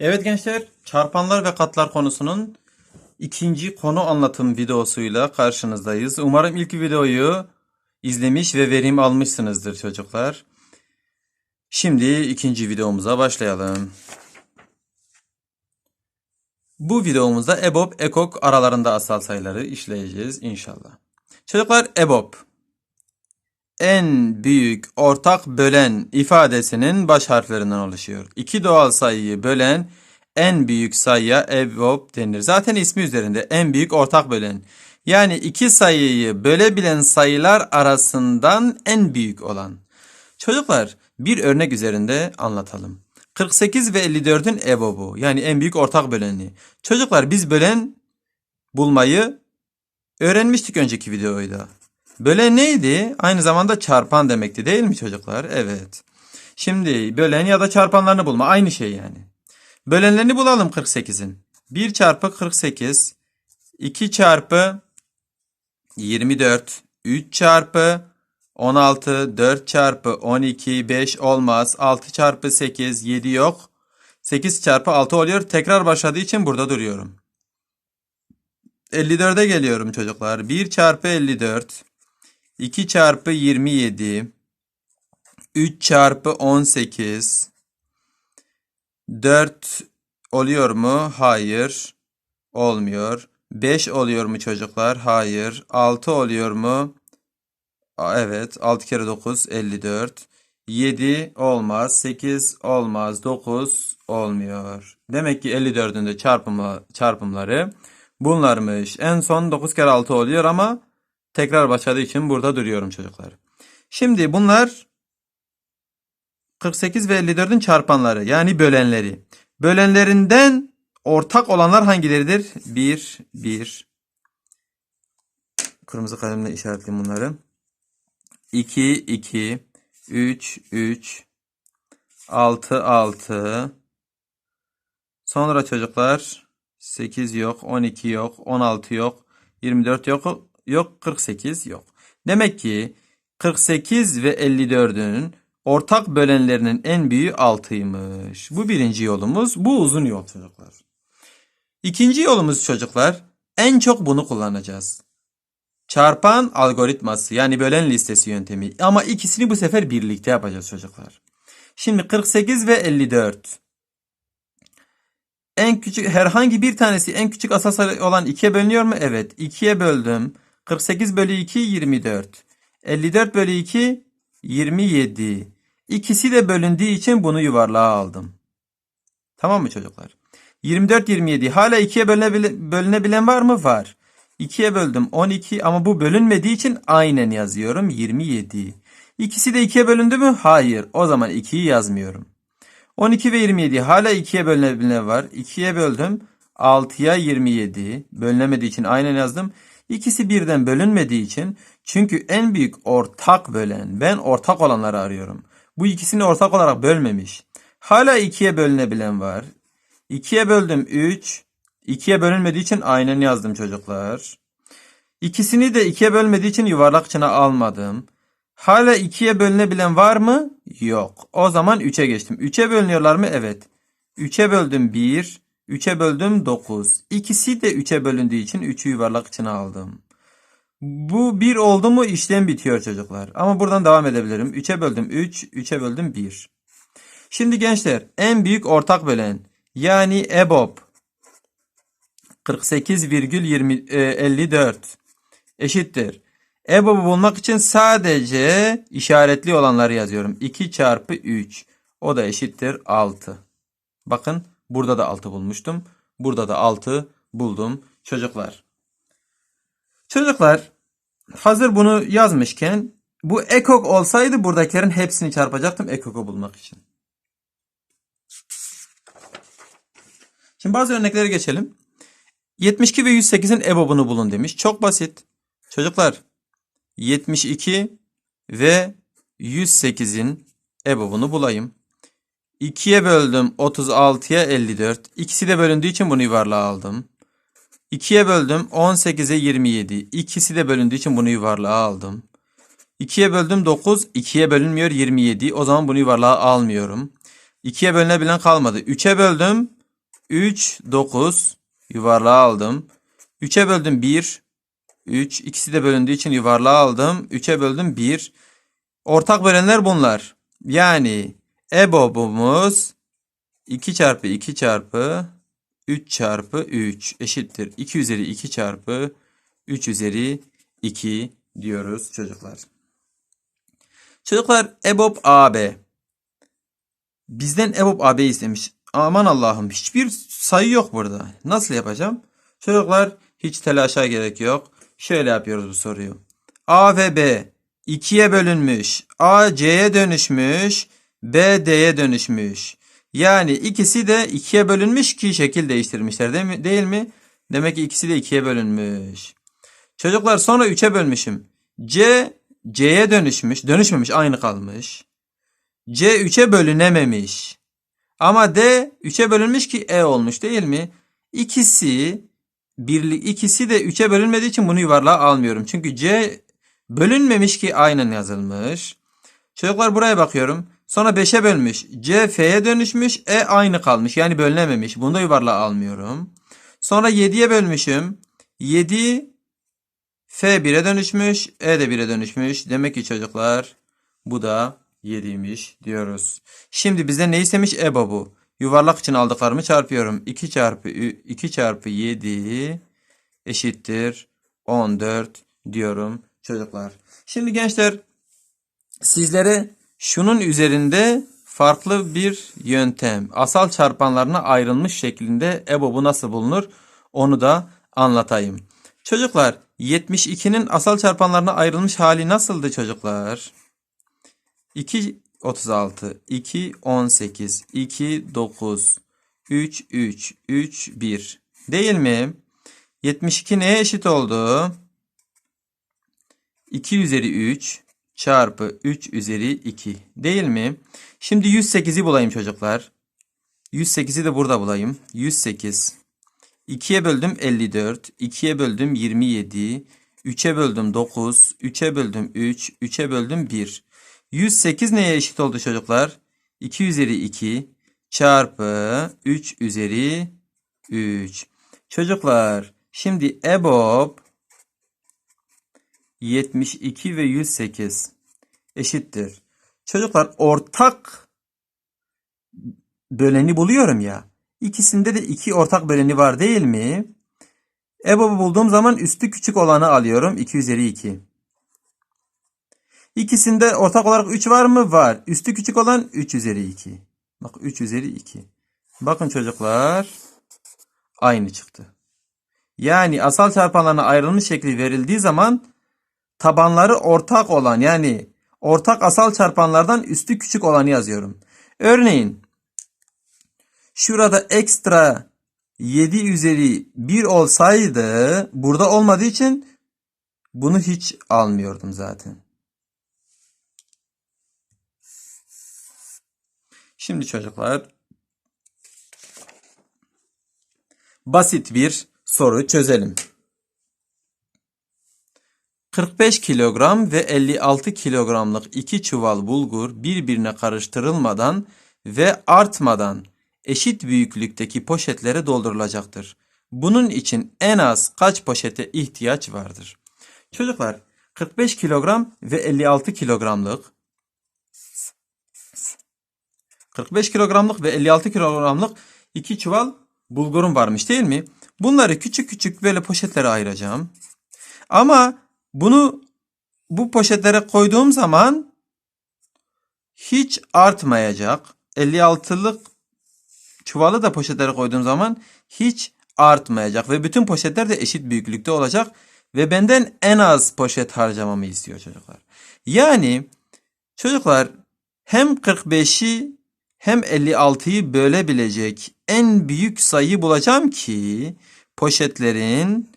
Evet gençler, çarpanlar ve katlar konusunun ikinci konu anlatım videosuyla karşınızdayız. Umarım ilk videoyu izlemiş ve verim almışsınızdır çocuklar. Şimdi ikinci videomuza başlayalım. Bu videomuzda EBOB, EKOK aralarında asal sayıları işleyeceğiz inşallah. Çocuklar EBOB en büyük ortak bölen ifadesinin baş harflerinden oluşuyor. İki doğal sayıyı bölen en büyük sayıya EBOB denir. Zaten ismi üzerinde en büyük ortak bölen. Yani iki sayıyı bölebilen sayılar arasından en büyük olan. Çocuklar bir örnek üzerinde anlatalım. 48 ve 54'ün EBOB'u yani en büyük ortak böleni. Çocuklar biz bölen bulmayı öğrenmiştik önceki videoda. Bölen neydi? Aynı zamanda çarpan demekti değil mi çocuklar? Evet. Şimdi bölen ya da çarpanlarını bulma aynı şey yani. Bölenlerini bulalım 48'in. 1 çarpı 48, 2 çarpı 24, 3 çarpı 16, 4 çarpı 12, 5 olmaz. 6 çarpı 8, 7 yok. 8 çarpı 6 oluyor. Tekrar başladığı için burada duruyorum. 54'e geliyorum çocuklar. 1 çarpı 54, 2 çarpı 27, 3 çarpı 18, 4 oluyor mu? Hayır. Olmuyor. 5 oluyor mu çocuklar? Hayır. 6 oluyor mu? Evet. 6 kere 9 54. 7 olmaz. 8 olmaz. 9 olmuyor. Demek ki 54'ün de çarpımı, çarpımları bunlarmış. En son 9 kere 6 oluyor ama tekrar başladığı için burada duruyorum çocuklar. Şimdi bunlar 48 ve 54'ün çarpanları yani bölenleri. Bölenlerinden ortak olanlar hangileridir? 1, 1. Kırmızı kalemle işaretleyeyim bunları. 2, 2, 3, 3, 6, 6. Sonra çocuklar 8 yok, 12 yok, 16 yok, 24 yok, yok 48 yok. Demek ki 48 ve 54'ün ortak bölenlerinin en büyüğü 6'ymış. Bu birinci yolumuz. Bu uzun yol çocuklar. İkinci yolumuz çocuklar en çok bunu kullanacağız. Çarpan algoritması yani bölen listesi yöntemi. Ama ikisini bu sefer birlikte yapacağız çocuklar. Şimdi 48 ve 54. En küçük herhangi bir tanesi en küçük asal olan 2'ye bölünüyor mu? Evet. 2'ye böldüm. 48 bölü 2 24. 54 bölü 2 27. İkisi de bölündüğü için bunu yuvarlığa aldım. Tamam mı çocuklar? 24 27 hala 2'ye bölünebile, bölünebilen var mı? Var. 2'ye böldüm 12 ama bu bölünmediği için aynen yazıyorum 27. İkisi de 2'ye bölündü mü? Hayır. O zaman 2'yi yazmıyorum. 12 ve 27 hala 2'ye bölünebilen var. 2'ye böldüm 6'ya 27. Bölünemediği için aynen yazdım. İkisi birden bölünmediği için çünkü en büyük ortak bölen ben ortak olanları arıyorum. Bu ikisini ortak olarak bölmemiş. Hala 2'ye bölünebilen var. 2'ye böldüm 3. 2'ye bölünmediği için aynen yazdım çocuklar. İkisini de 2'ye bölmediği için yuvarlak içine almadım. Hala 2'ye bölünebilen var mı? Yok. O zaman 3'e geçtim. 3'e bölünüyorlar mı? Evet. 3'e böldüm 1. 3'e böldüm 9. İkisi de 3'e bölündüğü için 3'ü yuvarlak içine aldım. Bu 1 oldu mu işlem bitiyor çocuklar. Ama buradan devam edebilirim. 3'e böldüm 3. 3'e böldüm 1. Şimdi gençler en büyük ortak bölen yani EBOB 48,54 eşittir. EBOB'u bulmak için sadece işaretli olanları yazıyorum. 2 çarpı 3 o da eşittir 6. Bakın burada da 6 bulmuştum. Burada da 6 buldum çocuklar. Çocuklar hazır bunu yazmışken bu ekok olsaydı buradakilerin hepsini çarpacaktım ekoku bulmak için. Şimdi bazı örneklere geçelim. 72 ve 108'in EBOB'unu bulun demiş. Çok basit. Çocuklar 72 ve 108'in EBOB'unu bulayım. 2'ye böldüm 36'ya 54. İkisi de bölündüğü için bunu yuvarlığa aldım. 2'ye böldüm 18'e 27. İkisi de bölündüğü için bunu yuvarlığa aldım. 2'ye böldüm 9. 2'ye bölünmüyor 27. O zaman bunu yuvarlığa almıyorum. 2'ye bölünebilen kalmadı. 3'e böldüm 3, 9. Yuvarlağı aldım. 3'e böldüm 1. 3. İkisi de bölündüğü için yuvarlağı aldım. 3'e böldüm 1. Ortak bölenler bunlar. Yani EBOB'umuz 2 çarpı 2 çarpı 3 çarpı 3 eşittir. 2 üzeri 2 çarpı 3 üzeri 2 diyoruz çocuklar. Çocuklar EBOB AB. Bizden EBOB AB istemiş. Aman Allah'ım hiçbir sayı yok burada. Nasıl yapacağım? Çocuklar hiç telaşa gerek yok. Şöyle yapıyoruz bu soruyu. A ve B ikiye bölünmüş. A C'ye dönüşmüş. B D'ye dönüşmüş. Yani ikisi de ikiye bölünmüş ki şekil değiştirmişler değil mi? Değil mi? Demek ki ikisi de ikiye bölünmüş. Çocuklar sonra 3'e bölmüşüm. C C'ye dönüşmüş. Dönüşmemiş aynı kalmış. C 3'e bölünememiş. Ama D 3'e bölünmüş ki E olmuş değil mi? İkisi birlik ikisi de 3'e bölünmediği için bunu yuvarlığa almıyorum. Çünkü C bölünmemiş ki aynen yazılmış. Çocuklar buraya bakıyorum. Sonra 5'e bölmüş. C F'ye dönüşmüş. E aynı kalmış. Yani bölünememiş. Bunu da yuvarlığa almıyorum. Sonra 7'ye bölmüşüm. 7 F 1'e dönüşmüş. E de 1'e dönüşmüş. Demek ki çocuklar bu da 7'ymiş diyoruz. Şimdi bizden ne istemiş? EBA bu. Yuvarlak için aldıklarımı çarpıyorum. 2 çarpı 2 çarpı 7 eşittir 14 diyorum çocuklar. Şimdi gençler sizlere şunun üzerinde farklı bir yöntem, asal çarpanlarına ayrılmış şeklinde EBOB'u nasıl bulunur onu da anlatayım. Çocuklar 72'nin asal çarpanlarına ayrılmış hali nasıldı çocuklar? 2 36, 2 18, 2 9, 3 3, 3 1 değil mi? 72 neye eşit oldu? 2 üzeri 3 çarpı 3 üzeri 2 değil mi? Şimdi 108'i bulayım çocuklar. 108'i de burada bulayım. 108. 2'ye böldüm 54. 2'ye böldüm 27. 3'e böldüm 9. 3'e böldüm 3. 3'e böldüm 1. 108 neye eşit oldu çocuklar? 2 üzeri 2 çarpı 3 üzeri 3. Çocuklar şimdi EBOB 72 ve 108 eşittir. Çocuklar ortak böleni buluyorum ya. İkisinde de iki ortak böleni var değil mi? EBOB'u bulduğum zaman üstü küçük olanı alıyorum. 2 üzeri 2. İkisinde ortak olarak 3 var mı? Var. Üstü küçük olan 3 üzeri 2. Bak 3 üzeri 2. Bakın çocuklar aynı çıktı. Yani asal çarpanlarına ayrılmış şekli verildiği zaman tabanları ortak olan yani ortak asal çarpanlardan üstü küçük olanı yazıyorum. Örneğin şurada ekstra 7 üzeri 1 olsaydı burada olmadığı için bunu hiç almıyordum zaten. Şimdi çocuklar basit bir soru çözelim. 45 kilogram ve 56 kilogramlık iki çuval bulgur birbirine karıştırılmadan ve artmadan eşit büyüklükteki poşetlere doldurulacaktır. Bunun için en az kaç poşete ihtiyaç vardır? Çocuklar 45 kilogram ve 56 kilogramlık 45 kilogramlık ve 56 kilogramlık iki çuval bulgurum varmış değil mi? Bunları küçük küçük böyle poşetlere ayıracağım. Ama bunu bu poşetlere koyduğum zaman hiç artmayacak. 56'lık çuvalı da poşetlere koyduğum zaman hiç artmayacak ve bütün poşetler de eşit büyüklükte olacak ve benden en az poşet harcamamı istiyor çocuklar. Yani çocuklar hem 45'i hem 56'yı bölebilecek en büyük sayı bulacağım ki poşetlerin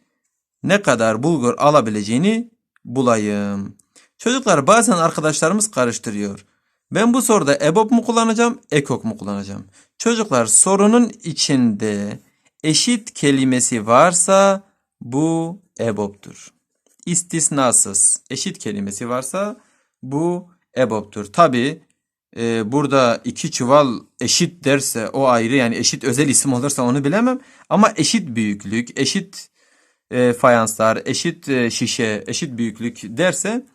ne kadar bulgur alabileceğini bulayım. Çocuklar bazen arkadaşlarımız karıştırıyor. Ben bu soruda EBOB mu kullanacağım, EKOK mu kullanacağım? Çocuklar sorunun içinde eşit kelimesi varsa bu EBOB'tur. İstisnasız eşit kelimesi varsa bu EBOB'tur. Tabi e, burada iki çuval eşit derse o ayrı yani eşit özel isim olursa onu bilemem. Ama eşit büyüklük, eşit e, fayanslar, eşit e, şişe, eşit büyüklük derse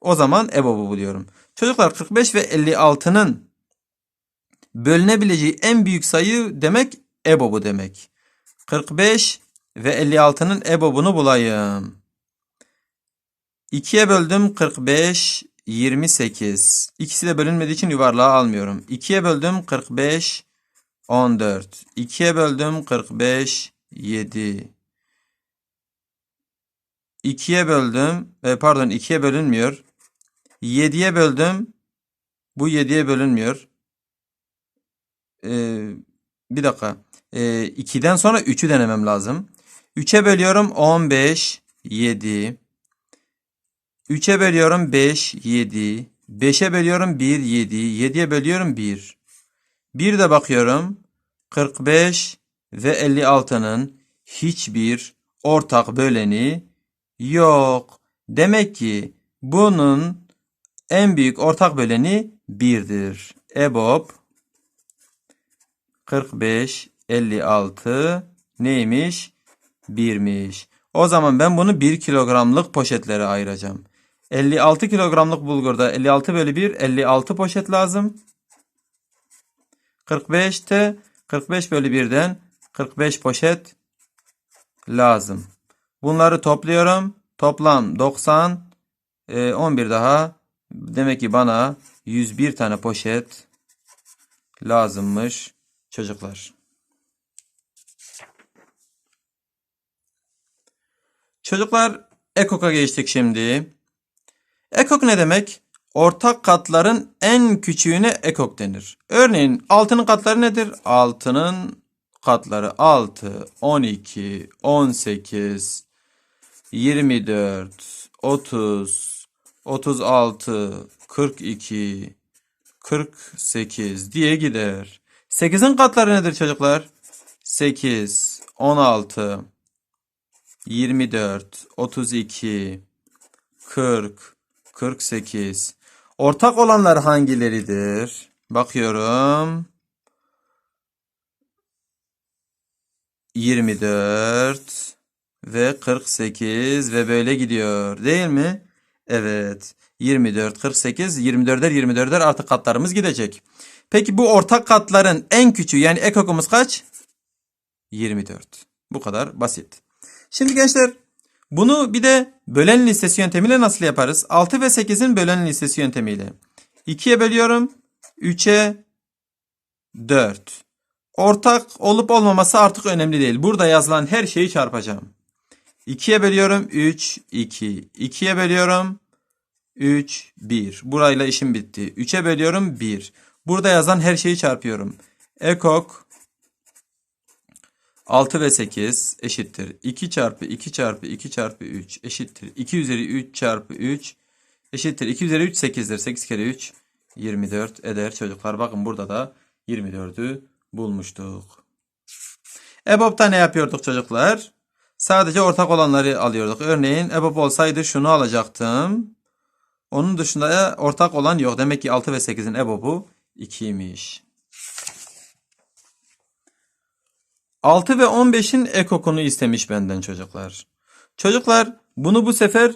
o zaman EBOB'u buluyorum. Çocuklar 45 ve 56'nın bölünebileceği en büyük sayı demek EBOB'u demek. 45 ve 56'nın EBOB'unu bulayım. 2'ye böldüm 45, 28. İkisi de bölünmediği için yuvarlağı almıyorum. 2'ye böldüm 45, 14. 2'ye böldüm 45, 7. 2'ye böldüm, e, pardon 2'ye bölünmüyor. 7'ye böldüm. Bu 7'ye bölünmüyor. Ee, bir dakika. Ee, 2'den sonra 3'ü denemem lazım. 3'e bölüyorum 15, 7. 3'e bölüyorum 5, 7. 5'e bölüyorum 1, 7. 7'ye bölüyorum 1. Bir de bakıyorum 45 ve 56'nın hiçbir ortak böleni yok. Demek ki bunun en büyük ortak böleni 1'dir. EBOB 45, 56 neymiş? 1'miş. O zaman ben bunu 1 kilogramlık poşetlere ayıracağım. 56 kilogramlık bulgurda 56 bölü 1 56 poşet lazım. 45'te 45 bölü 1'den 45 poşet lazım. Bunları topluyorum. Toplam 90 e, 11 daha demek ki bana 101 tane poşet lazımmış çocuklar. Çocuklar ekok'a geçtik şimdi. Ekok ne demek? Ortak katların en küçüğüne ekok denir. Örneğin altının katları nedir? Altının katları 6, 12, 18, 24, 30, 36, 42, 48 diye gider. 8'in katları nedir çocuklar? 8, 16, 24, 32, 40, 48. Ortak olanlar hangileridir? Bakıyorum. 24 ve 48 ve böyle gidiyor değil mi? Evet. 24, 48, 24'er 24'er artık katlarımız gidecek. Peki bu ortak katların en küçüğü yani ekokumuz kaç? 24. Bu kadar basit. Şimdi gençler bunu bir de bölen listesi yöntemiyle nasıl yaparız? 6 ve 8'in bölen listesi yöntemiyle. 2'ye bölüyorum. 3'e 4. Ortak olup olmaması artık önemli değil. Burada yazılan her şeyi çarpacağım. 2'ye bölüyorum 3, 2. 2'ye bölüyorum 3, 1. Burayla işim bitti. 3'e bölüyorum 1. Burada yazan her şeyi çarpıyorum. Ekok 6 ve 8 eşittir. 2 çarpı 2 çarpı 2 çarpı 3 eşittir. 2 üzeri 3 çarpı 3 eşittir. 2 üzeri 3 8'dir. 8 kere 3 24 eder çocuklar. Bakın burada da 24'ü bulmuştuk. EBOB'da ne yapıyorduk çocuklar? Sadece ortak olanları alıyorduk. Örneğin EBOB olsaydı şunu alacaktım. Onun dışında ortak olan yok. Demek ki 6 ve 8'in EBOB'u 2'ymiş. 6 ve 15'in ekokunu istemiş benden çocuklar. Çocuklar bunu bu sefer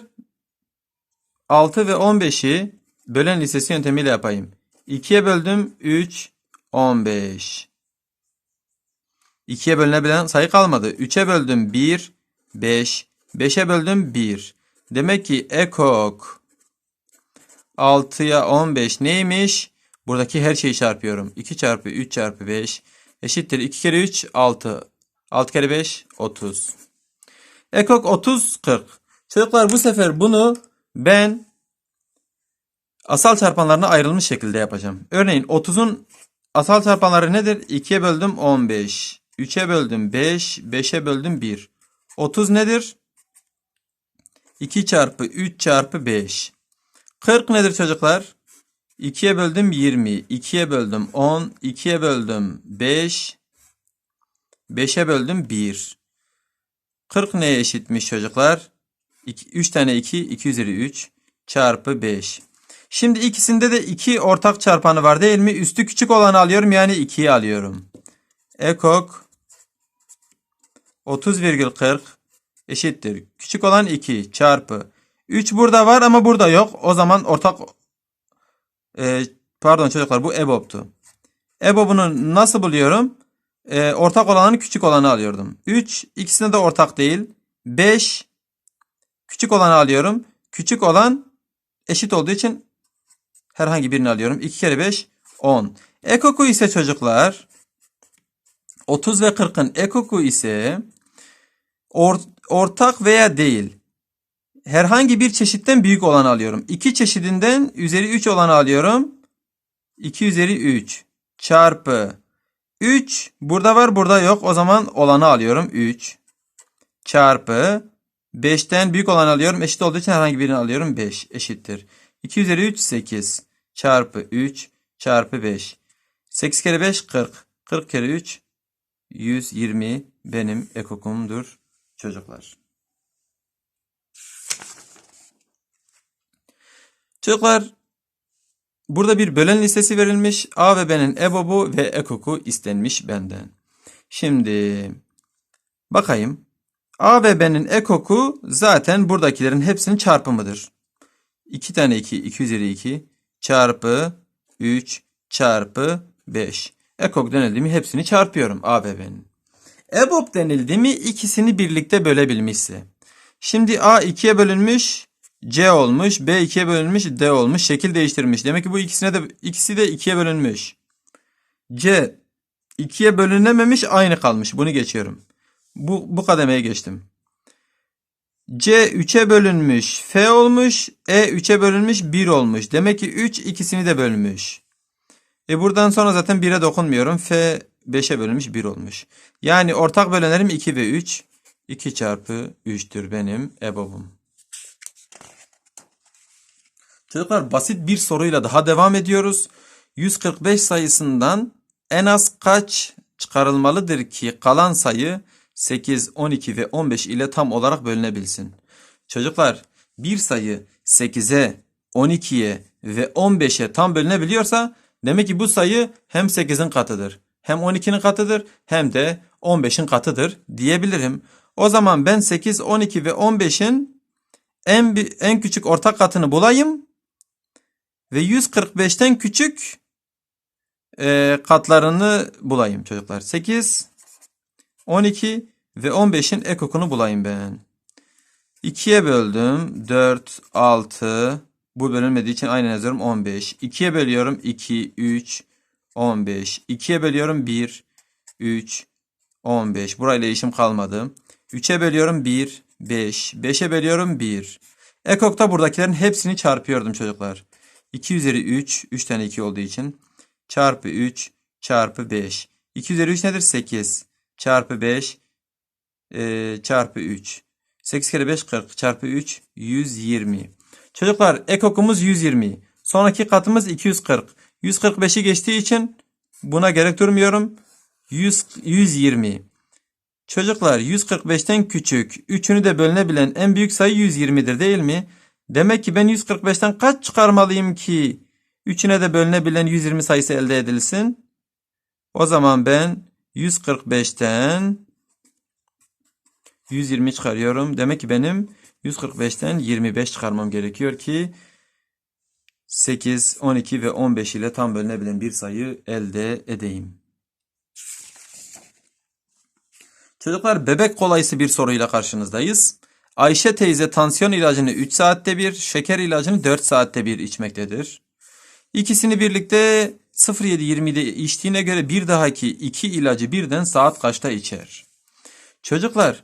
6 ve 15'i bölen listesi yöntemiyle yapayım. 2'ye böldüm 3, 15. 2'ye bölünebilen sayı kalmadı. 3'e böldüm 1, 5. 5'e böldüm 1. Demek ki ekok 6'ya 15 neymiş? Buradaki her şeyi çarpıyorum. 2 çarpı 3 çarpı 5 eşittir. 2 kere 3 6. 6 kere 5 30. Ekok 30 40. Çocuklar bu sefer bunu ben asal çarpanlarına ayrılmış şekilde yapacağım. Örneğin 30'un asal çarpanları nedir? 2'ye böldüm 15. 3'e böldüm 5. 5'e böldüm 1. 30 nedir? 2 çarpı 3 çarpı 5. 40 nedir çocuklar? 2'ye böldüm 20. 2'ye böldüm 10. 2'ye böldüm 5. 5'e böldüm 1. 40 neye eşitmiş çocuklar? 2, 3 tane 2. 2 üzeri 3 çarpı 5. Şimdi ikisinde de 2 ortak çarpanı var değil mi? Üstü küçük olanı alıyorum yani 2'yi alıyorum. Ekok 30,40 eşittir. Küçük olan 2 çarpı. 3 burada var ama burada yok. O zaman ortak e, pardon çocuklar bu EBOB'tu. EBOB'unu nasıl buluyorum? E, ortak olanı küçük olanı alıyordum. 3 ikisinde de ortak değil. 5 küçük olanı alıyorum. Küçük olan eşit olduğu için herhangi birini alıyorum. 2 kere 5 10. Ekoku ise çocuklar 30 ve 40'ın ekoku ise or- ortak veya değil. Herhangi bir çeşitten büyük olanı alıyorum. 2 çeşidinden üzeri 3 olanı alıyorum. 2 üzeri 3 çarpı 3 burada var burada yok. O zaman olanı alıyorum. 3 çarpı 5'ten büyük olanı alıyorum. Eşit olduğu için herhangi birini alıyorum. 5 eşittir. 2 üzeri 3 8 çarpı 3 çarpı 5. 8 kere 5 40. 40 kere 3 120 benim ekokumdur çocuklar. Çocuklar burada bir bölen listesi verilmiş. A ve B'nin EBOB'u ve ekoku istenmiş benden. Şimdi bakayım. A ve B'nin ekoku zaten buradakilerin hepsinin çarpımıdır. 2 tane 2, 2 üzeri 2 çarpı 3 çarpı 5. Ekok denildi mi hepsini çarpıyorum A ve B'nin. EBOB denildi mi ikisini birlikte bölebilmişse. Şimdi A 2'ye bölünmüş C olmuş, B 2'ye bölünmüş, D olmuş, şekil değiştirmiş. Demek ki bu ikisine de ikisi de 2'ye bölünmüş. C 2'ye bölünememiş, aynı kalmış. Bunu geçiyorum. Bu bu kademeye geçtim. C 3'e bölünmüş, F olmuş, E 3'e bölünmüş, 1 olmuş. Demek ki 3 ikisini de bölmüş. E buradan sonra zaten 1'e dokunmuyorum. F 5'e bölünmüş 1 olmuş. Yani ortak bölenlerim 2 ve 3. 2 çarpı 3'tür benim EBOB'um. Çocuklar basit bir soruyla daha devam ediyoruz. 145 sayısından en az kaç çıkarılmalıdır ki kalan sayı 8, 12 ve 15 ile tam olarak bölünebilsin? Çocuklar bir sayı 8'e, 12'ye ve 15'e tam bölünebiliyorsa demek ki bu sayı hem 8'in katıdır, hem 12'nin katıdır, hem de 15'in katıdır diyebilirim. O zaman ben 8, 12 ve 15'in en, en küçük ortak katını bulayım ve 145'ten küçük e, katlarını bulayım çocuklar. 8, 12 ve 15'in ekokunu bulayım ben. 2'ye böldüm. 4, 6. Bu bölünmediği için aynen yazıyorum 15. 2'ye bölüyorum 2, 3, 15. 2'ye bölüyorum 1, 3, 15. Burayla işim kalmadı. 3'e bölüyorum 1, 5. 5'e bölüyorum 1. Ekokta buradakilerin hepsini çarpıyordum çocuklar. 2 üzeri 3. 3 tane 2 olduğu için. Çarpı 3 çarpı 5. 2 üzeri 3 nedir? 8. Çarpı 5 e, çarpı 3. 8 kere 5 40 çarpı 3 120. Çocuklar ekokumuz 120. Sonraki katımız 240. 145'i geçtiği için buna gerek durmuyorum. 100, 120. Çocuklar 145'ten küçük, üçünü de bölünebilen en büyük sayı 120'dir değil mi? Demek ki ben 145'ten kaç çıkarmalıyım ki üçüne de bölünebilen 120 sayısı elde edilsin? O zaman ben 145'ten 120 çıkarıyorum. Demek ki benim 145'ten 25 çıkarmam gerekiyor ki 8, 12 ve 15 ile tam bölünebilen bir sayı elde edeyim. Çocuklar bebek kolayısı bir soruyla karşınızdayız. Ayşe teyze tansiyon ilacını 3 saatte bir, şeker ilacını 4 saatte bir içmektedir. İkisini birlikte 07.20'de içtiğine göre bir dahaki iki ilacı birden saat kaçta içer? Çocuklar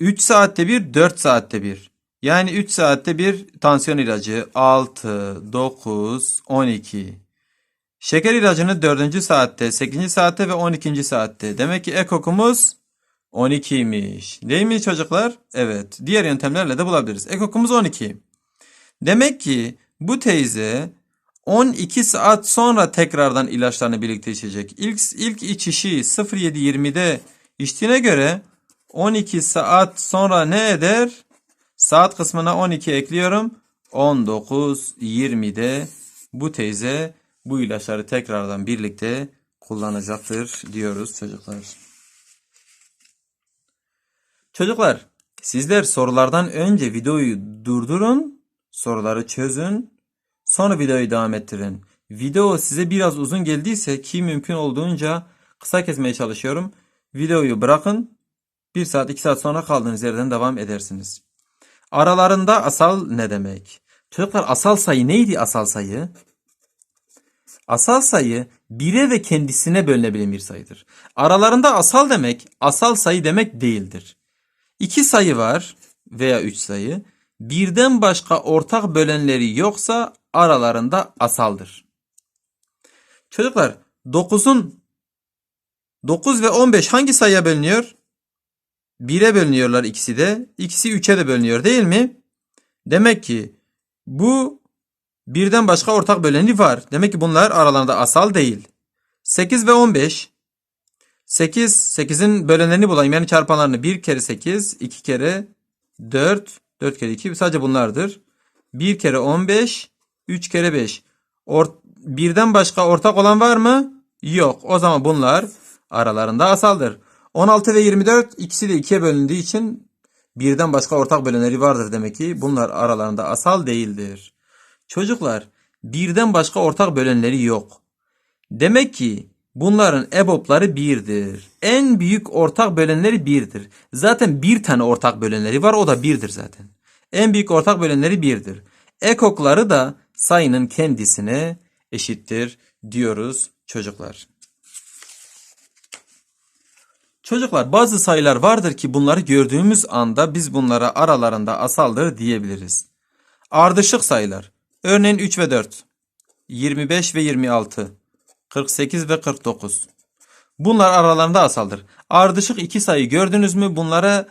3 saatte bir 4 saatte bir. Yani 3 saatte bir tansiyon ilacı 6, 9, 12. Şeker ilacını 4. saatte, 8. saatte ve 12. saatte. Demek ki ekokumuz 12'ymiş. Değil mi çocuklar? Evet. Diğer yöntemlerle de bulabiliriz. Ekokumuz 12. Demek ki bu teyze 12 saat sonra tekrardan ilaçlarını birlikte içecek. İlk, ilk içişi 07.20'de içtiğine göre 12 saat sonra ne eder? Saat kısmına 12 ekliyorum. 19, 20'de bu teyze bu ilaçları tekrardan birlikte kullanacaktır diyoruz çocuklar. Çocuklar, sizler sorulardan önce videoyu durdurun, soruları çözün, sonra videoyu devam ettirin. Video size biraz uzun geldiyse ki mümkün olduğunca kısa kesmeye çalışıyorum. Videoyu bırakın, 1 saat 2 saat sonra kaldığınız yerden devam edersiniz. Aralarında asal ne demek? Çocuklar asal sayı neydi asal sayı? Asal sayı bire ve kendisine bölünebilen bir sayıdır. Aralarında asal demek asal sayı demek değildir. İki sayı var veya üç sayı. Birden başka ortak bölenleri yoksa aralarında asaldır. Çocuklar 9'un 9 ve 15 hangi sayıya bölünüyor? 1'e bölünüyorlar ikisi de. İkisi 3'e de bölünüyor değil mi? Demek ki bu birden başka ortak böleni var. Demek ki bunlar aralarında asal değil. 8 ve 15. 8, 8'in bölenlerini bulayım. Yani çarpanlarını 1 kere 8, 2 kere 4, 4 kere 2 sadece bunlardır. 1 kere 15, 3 kere 5. Or birden başka ortak olan var mı? Yok. O zaman bunlar aralarında asaldır. 16 ve 24 ikisi de 2'ye bölündüğü için birden başka ortak bölenleri vardır demek ki bunlar aralarında asal değildir. Çocuklar birden başka ortak bölenleri yok. Demek ki bunların EBOB'ları birdir. En büyük ortak bölenleri birdir. Zaten bir tane ortak bölenleri var o da birdir zaten. En büyük ortak bölenleri birdir. Ekokları da sayının kendisine eşittir diyoruz çocuklar. Çocuklar bazı sayılar vardır ki bunları gördüğümüz anda biz bunlara aralarında asaldır diyebiliriz. Ardışık sayılar. Örneğin 3 ve 4. 25 ve 26. 48 ve 49. Bunlar aralarında asaldır. Ardışık iki sayı gördünüz mü bunlara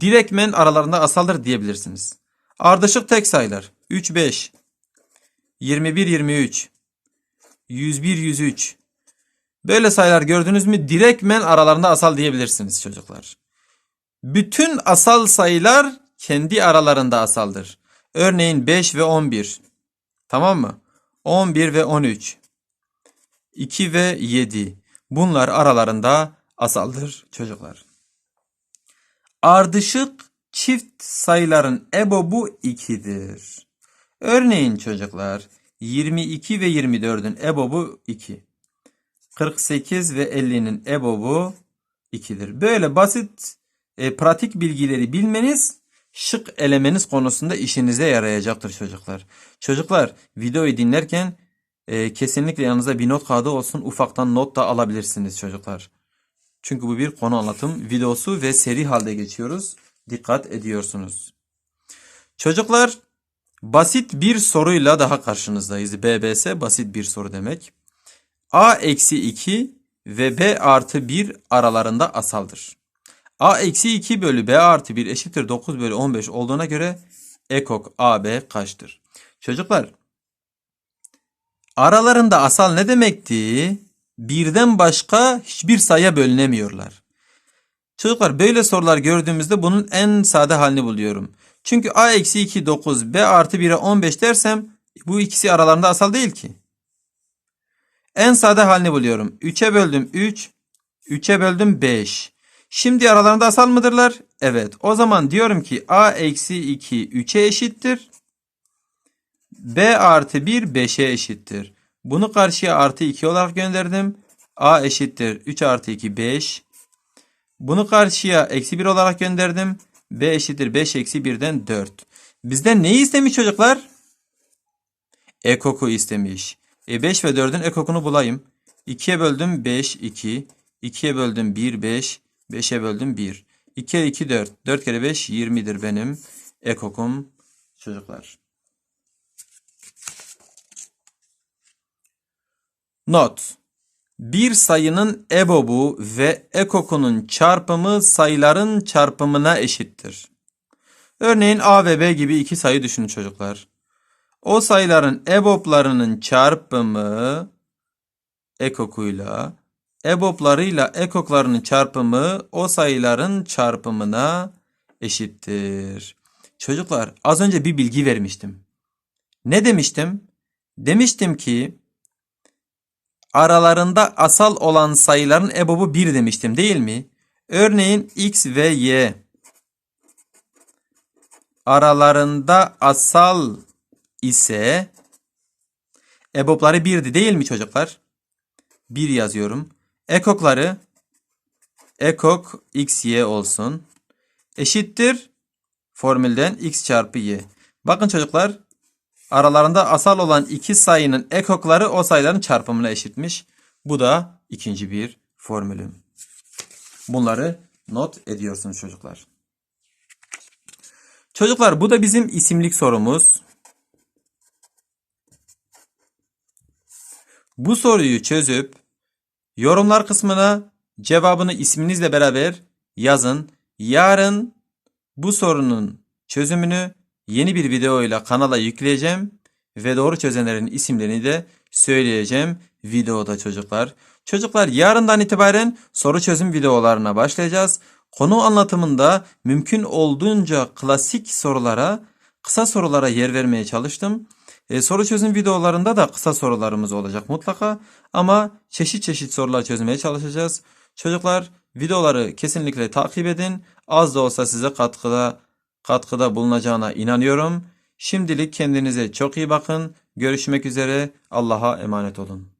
direktmen aralarında asaldır diyebilirsiniz. Ardışık tek sayılar. 3 5. 21 23. 101 103. Böyle sayılar gördünüz mü direktmen aralarında asal diyebilirsiniz çocuklar. Bütün asal sayılar kendi aralarında asaldır. Örneğin 5 ve 11. Tamam mı? 11 ve 13. 2 ve 7. Bunlar aralarında asaldır çocuklar. Ardışık çift sayıların ebobu 2'dir. Örneğin çocuklar 22 ve 24'ün ebobu 2. 48 ve 50'nin ebobu 2'dir. Böyle basit e, pratik bilgileri bilmeniz şık elemeniz konusunda işinize yarayacaktır çocuklar. Çocuklar videoyu dinlerken e, kesinlikle yanınızda bir not kağıdı olsun. Ufaktan not da alabilirsiniz çocuklar. Çünkü bu bir konu anlatım videosu ve seri halde geçiyoruz. Dikkat ediyorsunuz. Çocuklar basit bir soruyla daha karşınızdayız. BBS basit bir soru demek. A eksi 2 ve B artı 1 aralarında asaldır. A eksi 2 bölü B artı 1 eşittir 9 bölü 15 olduğuna göre ekok AB kaçtır? Çocuklar aralarında asal ne demekti? Birden başka hiçbir sayıya bölünemiyorlar. Çocuklar böyle sorular gördüğümüzde bunun en sade halini buluyorum. Çünkü A eksi 2 9 B artı 1'e 15 dersem bu ikisi aralarında asal değil ki. En sade halini buluyorum. 3'e böldüm 3. 3'e böldüm 5. Şimdi aralarında asal mıdırlar? Evet. O zaman diyorum ki a eksi 2 3'e eşittir. b artı 1 5'e eşittir. Bunu karşıya artı 2 olarak gönderdim. a eşittir 3 artı 2 5. Bunu karşıya eksi 1 olarak gönderdim. b eşittir 5 eksi 1'den 4. Bizden neyi istemiş çocuklar? Ekoku istemiş. E 5 ve 4'ün ekokunu bulayım. 2'ye böldüm 5 2. 2'ye böldüm 1 5. 5'e böldüm 1. 2 kere 2 4. 4 kere 5 20'dir benim ekokum çocuklar. Not. Bir sayının ebobu ve ekokunun çarpımı sayıların çarpımına eşittir. Örneğin A ve B gibi iki sayı düşünün çocuklar. O sayıların eboplarının çarpımı ekokuyla eboplarıyla ekoklarının çarpımı o sayıların çarpımına eşittir. Çocuklar az önce bir bilgi vermiştim. Ne demiştim? Demiştim ki aralarında asal olan sayıların ebobu 1 demiştim değil mi? Örneğin x ve y aralarında asal ise ebopları 1'di değil mi çocuklar? 1 yazıyorum. Ekokları ekok x y olsun. Eşittir formülden x çarpı y. Bakın çocuklar aralarında asal olan iki sayının ekokları o sayıların çarpımına eşitmiş. Bu da ikinci bir formülüm. Bunları not ediyorsunuz çocuklar. Çocuklar bu da bizim isimlik sorumuz. Bu soruyu çözüp yorumlar kısmına cevabını isminizle beraber yazın. Yarın bu sorunun çözümünü yeni bir videoyla kanala yükleyeceğim ve doğru çözenlerin isimlerini de söyleyeceğim videoda çocuklar. Çocuklar yarından itibaren soru çözüm videolarına başlayacağız. Konu anlatımında mümkün olduğunca klasik sorulara, kısa sorulara yer vermeye çalıştım. E, soru çözüm videolarında da kısa sorularımız olacak mutlaka ama çeşit çeşit sorular çözmeye çalışacağız. Çocuklar videoları kesinlikle takip edin. Az da olsa size katkıda katkıda bulunacağına inanıyorum. Şimdilik kendinize çok iyi bakın. Görüşmek üzere. Allah'a emanet olun.